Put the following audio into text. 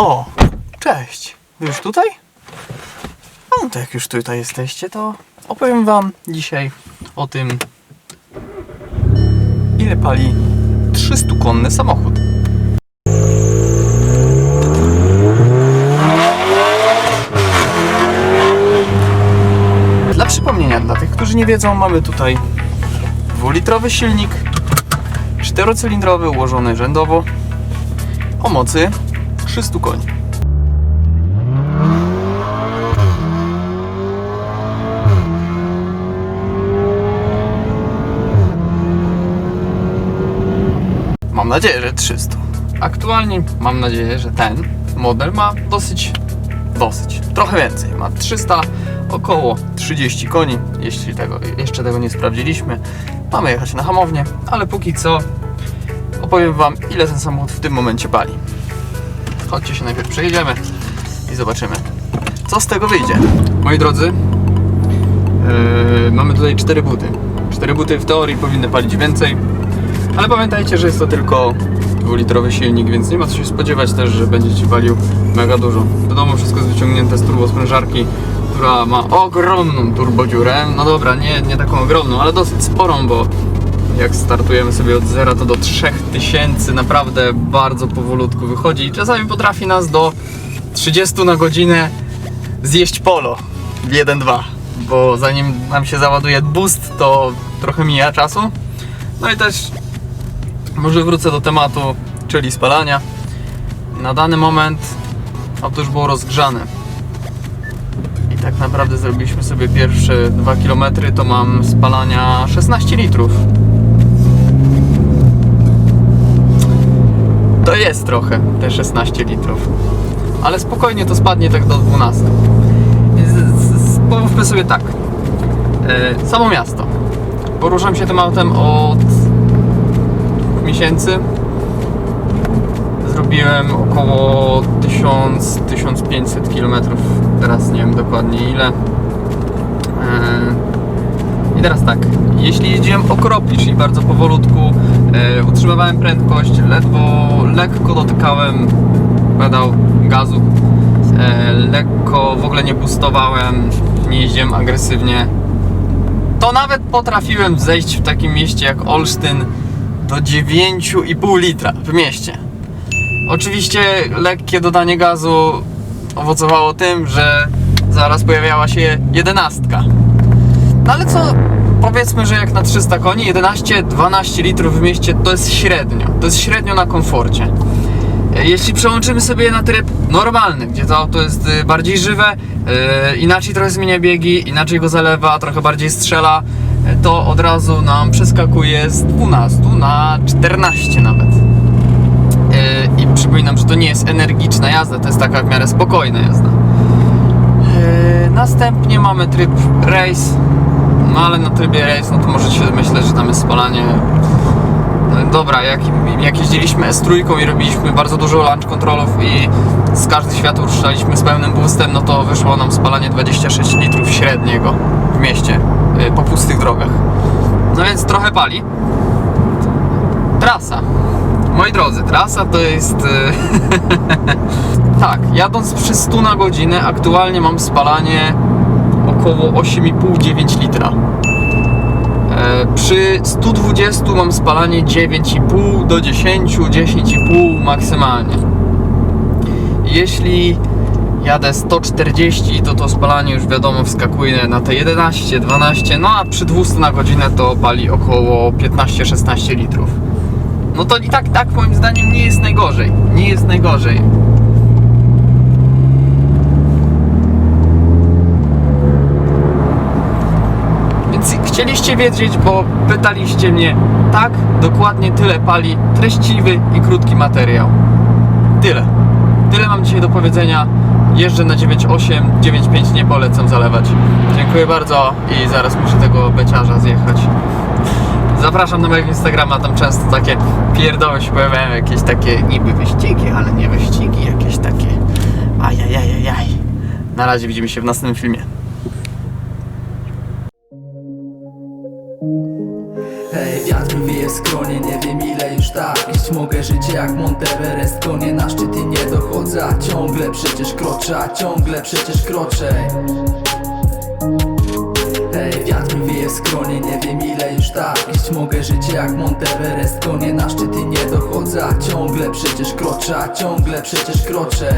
O, cześć. Wy już tutaj? No to jak już tutaj jesteście, to opowiem wam dzisiaj o tym, ile pali 300-konny samochód. Dla przypomnienia, dla tych, którzy nie wiedzą, mamy tutaj dwulitrowy silnik, czterocylindrowy ułożony rzędowo o mocy 300 koni. Mam nadzieję, że 300. Aktualnie mam nadzieję, że ten model ma dosyć, dosyć, trochę więcej. Ma 300, około 30 koni, jeśli tego, jeszcze tego nie sprawdziliśmy. Mamy jechać na hamownię, ale póki co opowiem Wam, ile ten samochód w tym momencie pali. Chodźcie się najpierw przejedziemy i zobaczymy, co z tego wyjdzie. Moi drodzy, yy, mamy tutaj cztery buty. Cztery buty w teorii powinny palić więcej, ale pamiętajcie, że jest to tylko dwulitrowy silnik, więc nie ma co się spodziewać też, że będzie Ci palił mega dużo. Wiadomo, wszystko jest wyciągnięte z turbosprężarki, która ma ogromną turbodziurę. No dobra, nie, nie taką ogromną, ale dosyć sporą, bo jak startujemy sobie od zera, to do 3000 naprawdę bardzo powolutku wychodzi i czasami potrafi nas do 30 na godzinę zjeść polo w 1-2, bo zanim nam się załaduje boost, to trochę mija czasu. No i też może wrócę do tematu, czyli spalania. Na dany moment auto już było rozgrzane. I tak naprawdę zrobiliśmy sobie pierwsze 2 km, to mam spalania 16 litrów. Jest trochę, te 16 litrów. Ale spokojnie to spadnie tak do 12. Z- z- z- Pomówmy sobie tak. E, samo miasto. Poruszam się tym autem od dwóch miesięcy. Zrobiłem około 1000-1500 km. Teraz nie wiem dokładnie ile. E, i teraz tak, jeśli jeździłem okropnie, czyli bardzo powolutku, e, utrzymywałem prędkość, ledwo, lekko dotykałem pedał gazu, e, lekko w ogóle nie boostowałem, nie jeździłem agresywnie, to nawet potrafiłem zejść w takim mieście jak Olsztyn do 9,5 litra w mieście. Oczywiście lekkie dodanie gazu owocowało tym, że zaraz pojawiała się jedenastka. No ale co, powiedzmy, że jak na 300 koni, 11-12 litrów w mieście to jest średnio. To jest średnio na komforcie. Jeśli przełączymy sobie na tryb normalny, gdzie to auto jest y, bardziej żywe, y, inaczej trochę zmienia biegi, inaczej go zalewa, trochę bardziej strzela, to od razu nam przeskakuje z 12 na 14 nawet. E, I przypominam, że to nie jest energiczna jazda, to jest taka w miarę spokojna jazda. Następnie mamy tryb race. No ale na trybie race, no to możecie myśleć, że tam jest spalanie. Dobra, jak, jak jeździliśmy S3 i robiliśmy bardzo dużo launch controlów i z każdych światów ruszaliśmy z pełnym boostem, no to wyszło nam spalanie 26 litrów średniego w mieście y, po pustych drogach. No więc trochę pali. Trasa. Moi drodzy, trasa to jest. y, tak, jadąc przy 100 na godzinę, aktualnie mam spalanie około 8,5-9 litra. E, Przy 120 mam spalanie 9,5 do 10, 10,5 maksymalnie. Jeśli jadę 140, to to spalanie już wiadomo wskakuje na te 11, 12, no a przy 200 na godzinę to pali około 15-16 litrów. No to i tak, tak moim zdaniem nie jest najgorzej. Nie jest najgorzej. Więc chcieliście wiedzieć, bo pytaliście mnie, tak, dokładnie tyle pali treściwy i krótki materiał. Tyle. Tyle mam dzisiaj do powiedzenia. Jeżdżę na 9.8, 9.5 nie polecam zalewać. Dziękuję bardzo i zaraz muszę tego beciarza zjechać. Zapraszam na mojego Instagrama, tam często takie pierdoły się pojawiają, jakieś takie niby wyścigi, ale nie wyścigi, jakieś takie ajajajajaj. Na razie widzimy się w następnym filmie. Skronie, nie wiem ile już tak Iść mogę życie jak Monteverest Konie na szczyt i nie dochodzę ciągle przecież kroczę, ciągle przecież kroczę. Hej, wiatr mi wieje w skronie, nie wiem ile już tak Iść mogę życie jak Monteverest Konie na szczyt i nie dochodzę ciągle przecież kroczę, ciągle przecież kroczę